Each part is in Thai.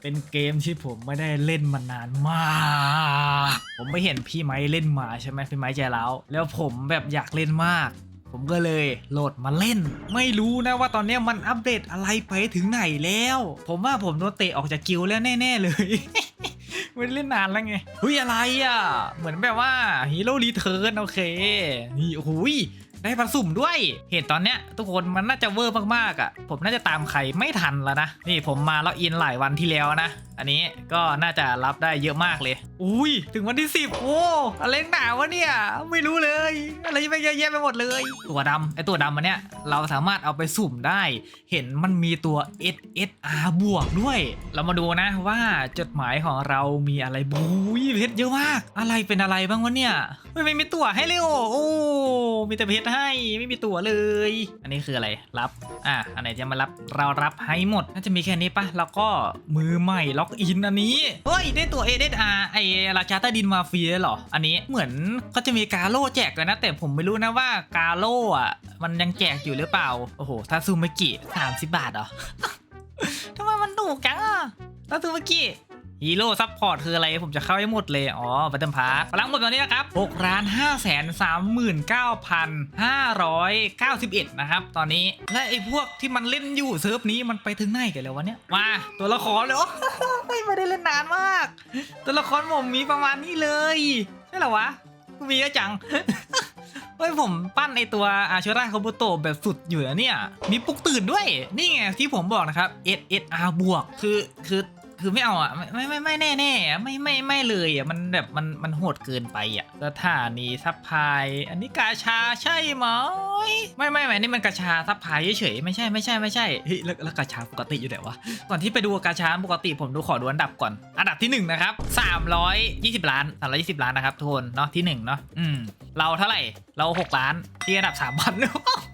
เป็นเกมที่ผมไม่ได้เล่นมานานมาก ผมไม่เห็นพี่ไม้เล่นมาใช่ไหมพี่ไม้ใจแล้ว แล้วผมแบบอยากเล่นมาก ผมก็เลยโหลดมาเล่น ไม่รู้นะว่าตอนนี้มันอัปเดตอะไรไปถึงไหนแล้ว ผมว่าผมโดนเตะออกจากกิลแล้วแน่ ๆ เลยไม่ได้เล่นนานแล้วไงเฮ้ยอะไรอะ เหมือนแบบว่าฮีโร่รีเทิร์นโอเค นี่โอ้ย ได้ผสุ่มด้วย เหตุตอนเนี้ยทุกคนมันน่าจะเวอร์มากๆอะ ผมน่าจะตามใครไม่ทันแล้วนะ นี่ผมมาล็อกอินหลายวันที่แล้วนะ อันนี้ก็น่าจะรับได้เยอะมากเลย อุ้ย ถึงวันที่ 10 โอ้อะไรหนาวะเนี่ย ไม่รู้เลย อะไรไปเยอะแยะไปหมดเลย ตัวดำไอตัวดำมันเนี้ยเราสามารถเอาไปสุ่มได้ เห็นมันมีตัว SSR บวกด้วย เรามาดูนะว่าจดหมายของเรามีอะไรบุยเพชรเยอะมาก อะไรเป็นอะไรบ้างวะเนี่ย ไม่ไม่มีตัวให้เลยโอ้โอ้มีแต่เพชรให้ ไม่มีตั๋วเลย อันนี้คืออะไรรับ อะอันไหนจะมารับเรารับให้หมดน่าจะมีแค่นี้ปะแล้วก็มือใหม่ล็อกอินอันนี้เฮ้ยได้ตัว SSR ไอราชาใต้ดินมาฟรีเลยเหรออันนี้เหมือนเขาจะมีกาโลแจกเลยนะ แต่ผมไม่รู้นะว่ากาโลอะมันยังแจกอยู่หรือเปล่าโอ้โหถ้าซูมิกิ30 บาทเหรอทำไมมันถูกจังอะถ้าซูมิกิ ฮีโร่ซัพพอร์ตคืออะไรผมจะเข้าให้หมดเลย อ๋อบัตเติลพาร์พลังหมดตอนนี้นะครับ6ล้าน5แสน39,591 นะครับ ตอนนี้ และไอ้พวกที่มันเล่นอยู่เซิร์ฟนี้มันไปถึงไหนกันแล้ววะเนี่ย มาตัวละครเลยโอ้ไม่ได้เล่นนานมาก ตัวละครผมมีประมาณนี้เลย ใช่หรอวะมีก็จังเฮ้ยผมปั้นในตัวอาชูราคาบุโตแบบสุดอยู่นะเนี่ย มีปลุกตื่นด้วย นี่ไงที่ผมบอกนะครับ S S R บวกคือคือ คือไม่เอาอะไม่ไม่ไม่แน่แน่ๆไม่ไม่ไม่เลยอะมันแบบมันมันโหดเกินไปอะสถานีซัพพลาย อันนี้กาชาใช่ไหมไม่ไม่ไม่นี่มันกาชาซัพพลายเฉยๆไม่ใช่ไม่ใช่ไม่ใช่เฮ้ยแล้วแล้วกาชาปกติอยู่ไหนวะก่อนที่ไปดูกาชาปกติผมดูขอดูอันดับก่อน อันดับที่หนึ่งนะครับ320 ล้าน320 ล้านนะครับทุกคนเนาะที่หนึ่งเนาะอืมเราเท่าไหร่เรา 6 ล้านที่อันดับ3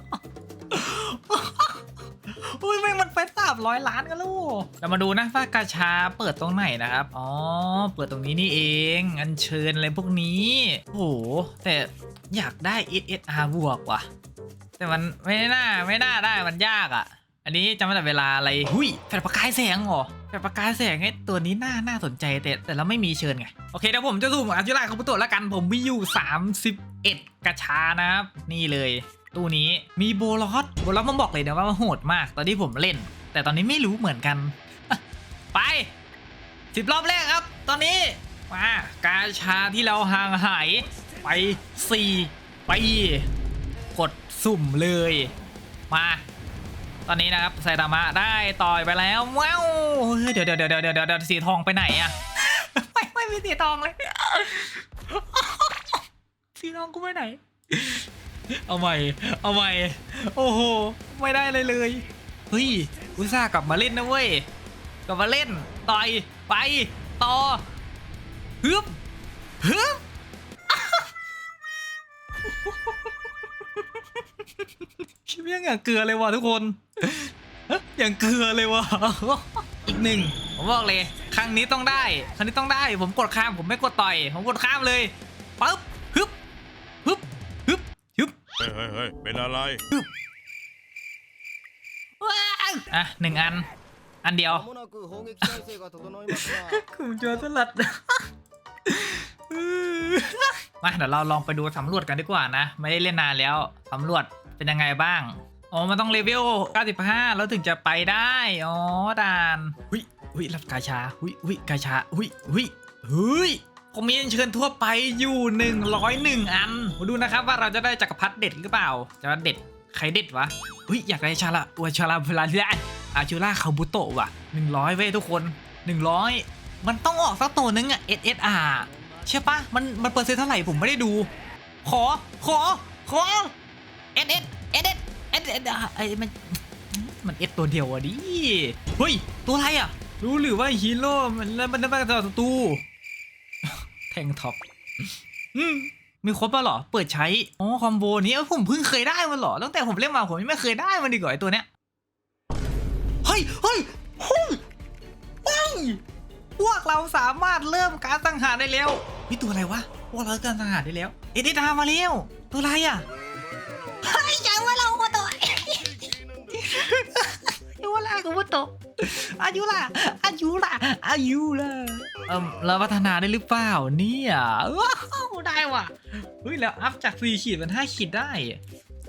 มันไปสามร้อยล้านกันลูกเรามาดูนะว่ากาชาเปิดตรงไหนนะครับ อ๋อ เปิดตรงนี้นี่เอง อันเชิญอะไรพวกนี้ โอ้โห แต่อยากได้ SSR บวกว่ะ แต่มันไม่น่าไม่น่าได้มันยากอะ อันนี้จำไม่ได้เวลาอะไร หุยแฟลประกายแสงเหรอแฟลประกายแสงไอ้ตัวนี้น่าน่าสนใจแต่แต่เราไม่มีเชิญไง โอเคเดี๋ยวผมจะสุ่มอาจุราคาบุโตะแล้วกัน ผมมีอยู่ 31 กระชานะครับ นี่เลยตู้นี้มีโบลอสโบลอสมันบอกเลยนะว่ามันโหดมาก ตอนที่ผมเล่น แต่ตอนนี้ไม่รู้เหมือนกัน ไปสิบรอบแรกครับ ตอนนี้มากาชาที่เราห่างหายไป4ไปกดสุ่มเลย มา ตอนนี้นะครับไซตามะได้ต่อยไปแล้วว้าวเฮ้ยเดี๋ยวเดี๋ยวเดี๋ยวเดี๋ยวเดี๋ยวสีทองไปไหนอะไม่ไม่มีสีทองเลยสีทองกูไปไหน เอาใหม่ เอาใหม่ โอ้โห ไม่ได้เลยเลย เฮ้ย อุตส่าห์กลับมาเล่นนะเว้ย กลับมาเล่น ต่อย ไป ต่อฮึบฮึบคิดว่าอย่างเกลือเลยว่ะทุกคน อย่างเกลือเลยว่ะ อีกหนึ่งผมบอกเลย ครั้งนี้ต้องได้ ครั้งนี้ต้องได้ ผมกดข้าม ผมไม่กดต่อย ผมกดข้ามเลยปึ๊บฮึบฮึบฮึบฮึบเฮ้ยเฮ้ยเฮ้ยเป็นอะไรว้าว อะหนึ่งอัน อันเดียว ขุมโจรสลัด มาเดี๋ยวเราลองไปดูสำรวจกันดีกว่านะ ไม่ได้เล่นนานแล้วสำรวจเป็นยังไงบ้าง อ๋อ มันต้องเลเวล 95 แล้วถึงจะไปได้ อ๋อดานหุยหุยรับกาชาหุยหุยกาชาหุยหุยหุยผมมีเชิญทั่วไปอยู่ 101 อันมาดูนะครับว่าเราจะได้จักรพรรดิเด็ดหรือเปล่าจักรพรรดิเด็ด ใครเด็ดวะเฮ้ยอยากได้ชาละอวชาลาพลาได้อาชูล่าคาบุโตะว่ะ100 เว้ยทุกคน 100 มันต้องออกสักตัวนึงอะ SSR ใช่ปะมันมันเปอร์เซ็นต์เท่าไหร่ผมไม่ได้ดู ขอขอขอ S S S S S S ไอ้มันมันเอสตัวเดียวอะดิ เฮ้ย ตัวอะไรอะรู้หรือว่าฮีโร่มันแล้วมันได้มาต่อศัตรูแทงท็อปอืม มีครบป่ะเหรอ เปิดใช้ อ๋อคอมโบนี้เอ้ยผมเพิ่งเคยได้มันเหรอ ตั้งแต่ผมเล่นมาผมยังไม่เคยได้มันดีกว่าไอ้ตัวเนี้ย เฮ้ย เฮ้ย เฮ้ย เฮ้ย พวกเราสามารถเริ่มการสังหารได้แล้วนี่ตัวอะไรวะ พวกเราเริ่มการสังหารได้แล้ว เอเดดามาแล้วตัวอะไรอะเฮ้ยอย่าว่าเราก็ตัวอย่าว่าล่าคุโมโตะอายุล่ะอายุล่ะอายุล่ะเออเราพัฒนาได้หรือเปล่าเนี่ยว้าว ได้ว่ะเฮ้ยแล้วอัพจาก4ขีดเป็น5ขีดได้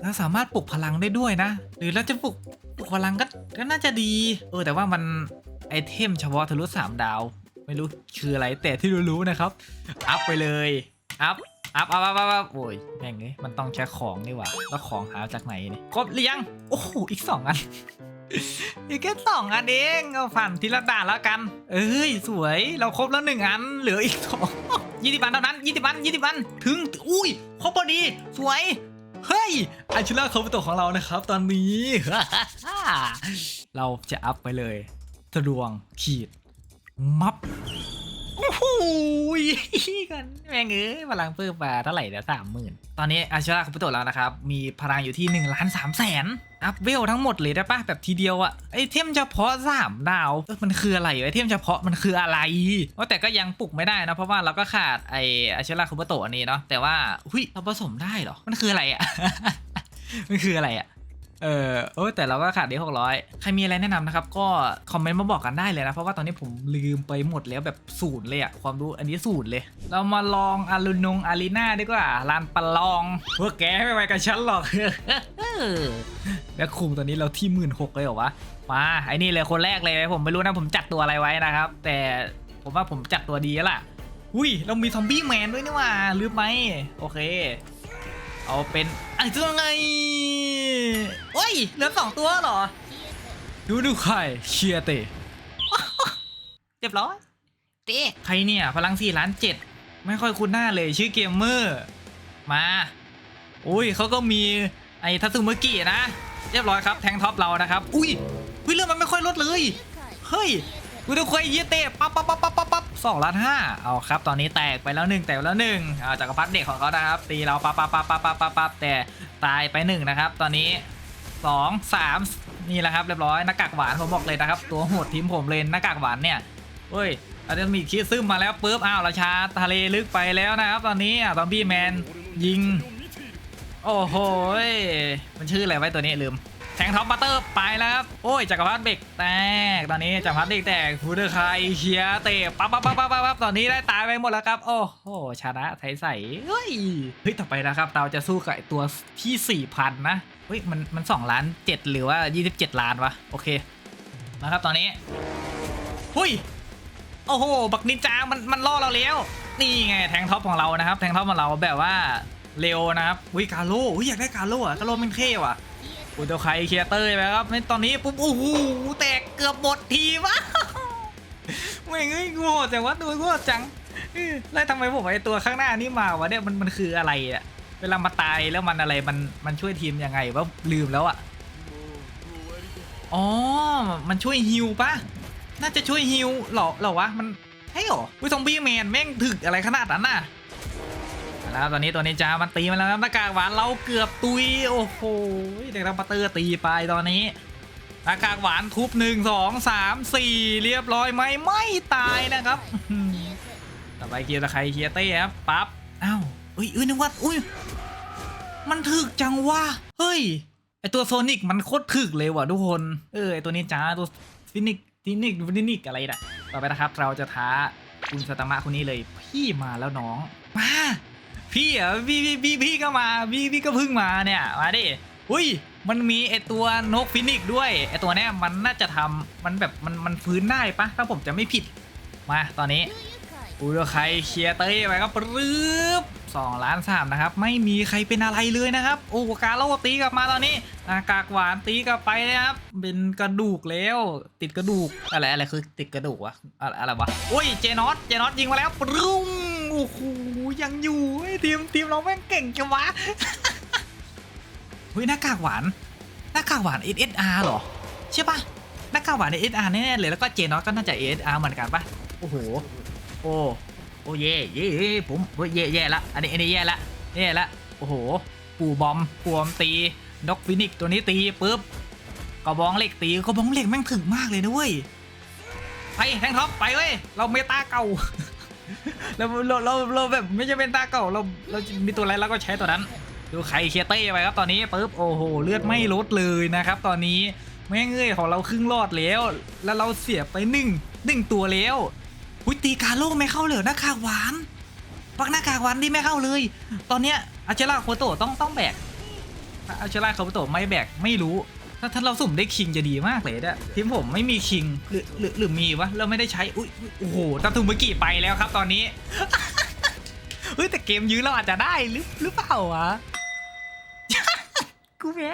เราสามารถปลุกพลังได้ด้วยนะ หรือเราจะปลุกปลุกพลังก็ก็น่าจะดีเออแต่ว่ามันไอเทมเฉพาะทะลุสามดาว ไม่รู้คืออะไรแต่ที่รู้ๆนะครับ อัพไปเลยอัพอัพอัพอัพอัพโอ้ยแม่งเลยมันต้องใช้ของนี่หว่าแล้วของหาจากไหนนี่ครบหรือยัง โอ้โหอีกสองอัน อีกแค่สองอันเองเอาผ่านทีละด่านแล้วกัน เอ้ยสวยเราครบแล้วหนึ่งอันเหลืออีกสองยี่สิบอันเท่านั้นยี่สิบอันยี่สิบอันถึงอุ้ยครบพอดี สวยเฮ้ยอาชิล่าคาบุโตะของเรานะครับ ตอนนี้ เราจะอัพไปเลยทะดวงขีดมับ โอ้โหกันแม่งเอ้ยพลังเพิ่มมาเท่าไหร่เนี่ยสามหมื่นตอนนี้อาชาคุปโตะแล้วนะครับ มีพลังอยู่ที่1นึ่งล้านสามแสนอัพเวลทั้งหมดเลยได้ปะแบบทีเดียวอะไอเทมเฉพาะสามดาวเอ้ยมันคืออะไรไอเทมเฉพาะมันคืออะไรว่าแต่ก็ยังปลุกไม่ได้นะ เพราะว่าเราก็ขาดไออาชาคุปโตะอันนี้เนาะแต่ว่าหุยเราผสมได้เหรอมันคืออะไรอะ มันคืออะไรอะ เออโอ้ยแต่เราก็ขาดเดีหกร้อยใครมีอะไรแนะนำนะครับ ก็คอมเมนต์มาบอกกันได้เลยนะ เพราะว่าตอนนี้ผมลืมไปหมดแล้วแบบศูนย์เลยอะความรู้อันนี้ศูนย์เลย เรามาลองอารุนงอารีนาดีกว่าลานประลองพวกแกไม่ไปกับฉันหรอกแล้วคุมตอนนี้เราที่หมื่นหกเลยเหรอวะมาไอ้นี่เลยคนแรกเลยผมไม่รู้นะผมจัดตัวอะไรไว้นะครับ แต่ผมว่าผมจัดตัวดีแล้วล่ะอุ้ยเรามีซอมบี้แมนด้วยนี่ว่าลืมไหมโอเค เอาเป็นไอ้ตัวไง โอ้ยเหลือสองตัวเหรอ ดูดูใครเชียร์เตะเรียบร้อย เตะใครเนี่ย พลังสี่ล้านเจ็ดไม่ค่อยคุ้นหน้าเลยชื่อเกมเมอร์ มาอุ้ยเขาก็มีไอ้ทัตสึเมกินะ เรียบร้อยครับแทงท็อปเรานะครับ อุ้ยอุ้ยเรื่องมันไม่ค่อยลดเลย เฮ้ยกูดูคุยเยเตะปั๊บปั๊บปั๊บปั๊บปั๊บปั๊บสองล้านห้าเอาครับ ตอนนี้แตกไปแล้วหนึ่งแตกไปแล้วหนึ่งเอาจักรพรรดิเด็กของเขานะครับ ตีเราปั๊บปั๊บปั๊บปั๊บปั๊บปั๊บปั๊บแต่ตายไปหนึ่งนะครับ ตอนนี้ สองสามนี่แหละครับเรียบร้อยหน้ากากหวานผมบอกเลยนะครับ ตัวโหดทีมผมเลยหน้ากากหวานเนี่ยเฮ้ยอาจจะมีคิดซึมมาแล้วปุ๊บอ้าวราชาทะเลลึกไปแล้วนะครับ ตอนนี้อะตอมบี้แมนยิง โอ้โหมันชื่ออะไรไว้ตัวนี้ลืมแทงท็อปบัตเตอร์ไปแล้วครับโอ้ยจักรพรรดิเบกแตกตอนนี้จักรพรรดิเบกแตกฟูเดอร์ไคเชียเตะปั๊บปั๊บปั๊บปั๊บปั๊บปั๊บตอนนี้ได้ตายไปหมดแล้วครับ โอ้โหชนะไทยใสเฮ้ยเฮ้ยต่อไปนะครับเราจะสู้กับตัวที่4,000นะ เฮ้ยมันมัน2ล้าน7หรือว่า27ล้านวะโอเคนะครับตอนนี้หุยโอ้โหบักนินจามันมันล่อเราแล้วนี่ไงแทงท็อปของเรานะครับ แทงท็อปของเราแบบว่าเร็วนะครับอุ้ยกาโลอุ้ยอยากได้กาโลอะกาโลมันเท่ว่ะอุตัวใครเคียเตอร์ไปครับในตอนนี้ปุ๊บโอ้โหแตกเกือบหมดทีวะไม่เงยกูโหดจังวะตัวกูโหดจังแล้วทำไมผมไอตัวข้างหน้านี่มาวะเนี่ยมันมันคืออะไรอะ เวลามาตายแล้วมันอะไรมันมันช่วยทีมยังไงวะลืมแล้วอะอ๋อ มันช่วยฮิวปะน่าจะช่วยฮิวเหรอเหรอวะมันใช่หรอวิซอมบี้แมนแม่งถึกอะไรขนาดนั้นน่ะแล้วตอนนี้ตัวนี้จ้ามันตีมาแล้วครับหน้ากากหวานเราเกือบตุยโอ้โหเด็กดังปัตเตอร์ตีไปตอนนี้หน้ากากหวานทุบหนึ่งสองสามสี่เรียบร้อยไหมไม่ตายนะครับต่อไปเกียร์ตะไคร้เกียร์เต้ครับปั๊บอ้าว เอ้ยเอ้ยนึกว่าอุ้ยมันถึกจังวะเฮ้ยไอตัวโซนิกมันโคตรถึกเลยว่ะทุกคนเออไอตัวนี้จ้าตัวฟินิกฟินิกฟินิกอะไรน่ะต่อไปนะครับ เราจะท้าคุณสตามะคนนี้เลย พี่มาแล้วน้องมาพี่เหรอะพี่พี่พี่พี่ก็มาพี่พี่ก็เพิ่งมาเนี่ยมาดิอุ้ยมันมีไอตัวนกฟินิกด้วยไอตัวเนี้ยมันน่าจะทำมันแบบมันมันฟื้นได้ปะถ้าผมจะไม่ผิดมาตอนนี้ อุ้ยใครเคลียร์เต้ไปครับปรึบสองล้านสามนะครับ ไม่มีใครเป็นอะไรเลยนะครับ โอ้กาโลตีกลับมาตอนนี้อากากหวานตีกลับไปนะครับ เป็นกระดูกแล้ว ติดกระดูกอะไรอะไรคือติดกระดูกวะอะไรอะไรวะโอ้ยเจนอตเจนอตยิงมาแล้วปรึ้งโอ้โหยังอยู่ทีมทีมเราแม่งเก่งจังวะเฮ้ยหน้ากากหวานหน้ากากหวาน SSR เหรอใช่ปะหน้ากากหวาน SSR แน่ๆเลยแล้วก็เจนอตก็น่าจะ SSR เหมือนกันปะโอ้โห โอ้โอ้เย่เย่เย่ผมเฮ้ยเย่แย่ละอันนี้อันนี้แย่ละแย่ละโอ้โหปู่บอมปวมตีนกฟินิกตัวนี้ตีปุ๊บกระบองเหล็กตีกระบองเหล็กแม่งถึงมากเลยนะเว้ยไปแทงท็อปไปเว้ยเราเมตาเก่าเราเราเราเราแบบไม่ใช่เป็นตาเก่าเราเรามีตัวอะไรเราก็ใช้ตัวนั้น ดูไข่เคเต้ไปครับตอนนี้ปุ๊บโอ้โหเลือดไม่ลดเลยนะครับ ตอนนี้แม่งเอ้ยของเราครึ่งรอดแล้ว แล้วเราเสียไปหนึ่งหนึ่งตัวแล้ว อุยตีกาโลไม่เข้าเลยหรอหน้ากากหวานปักหน้ากากหวานที่ไม่เข้าเลย ตอนเนี้ยอาเชล่าโคโตต้องต้องแบกอาเชล่าโคโตไม่แบกไม่รู้ ถ้าถ้าเราสุ่มได้คิงจะดีมากเลยนี่ยทีมผมไม่มีคิงหรือหรือหรือมีวะเราไม่ได้ใช้อุ้ยโอ้โหตัทุมเมื่อกี้ไปแล้วครับ ตอนนี้เฮ้ยแต่เกมยื้อเราอาจจะได้หรือหรือเปล่าวะกูแพ้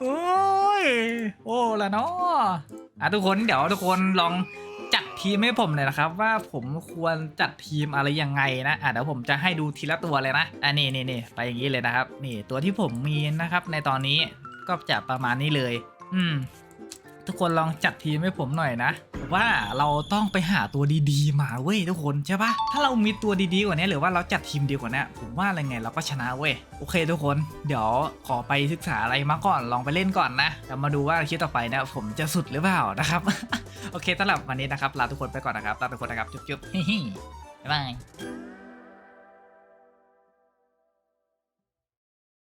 โอ้ย โอ้ละเนาะ อะทุกคนเดี๋ยวทุกคนลองจัดทีมให้ผมหน่อยนะครับ ว่าผมควรจัดทีมอะไรยังไงนะอะเดี๋ยวผมจะให้ดูทีละตัวเลยนะอะนี่นี่นี่ไปอย่างนี้เลยนะครับ นี่ตัวที่ผมมีนะครับ ในตอนนี้ก็จะประมาณนี้เลย อืม ทุกคนลองจัดทีมให้ผมหน่อยนะว่าเราต้องไปหาตัวดีๆ มาเว้ยทุกคนใช่ปะถ้าเรามีตัวดีๆกว่านี้หรือว่าเราจัดทีมดีกว่านี้ผมว่าอะไรไงเราก็ชนะเว้ยโอเค ทุกคนเดี๋ยวขอไปศึกษาอะไรมาก่อนลองไปเล่นก่อนนะแล้วมาดูว่าคลิปต่อไปเนะผมจะสุดหรือเปล่านะครับโอเคสำหรับวันนี้นะครับลาทุกคนไปก่อนนะครับลาทุกคนนะครับจุ๊บๆบ๊ายบาย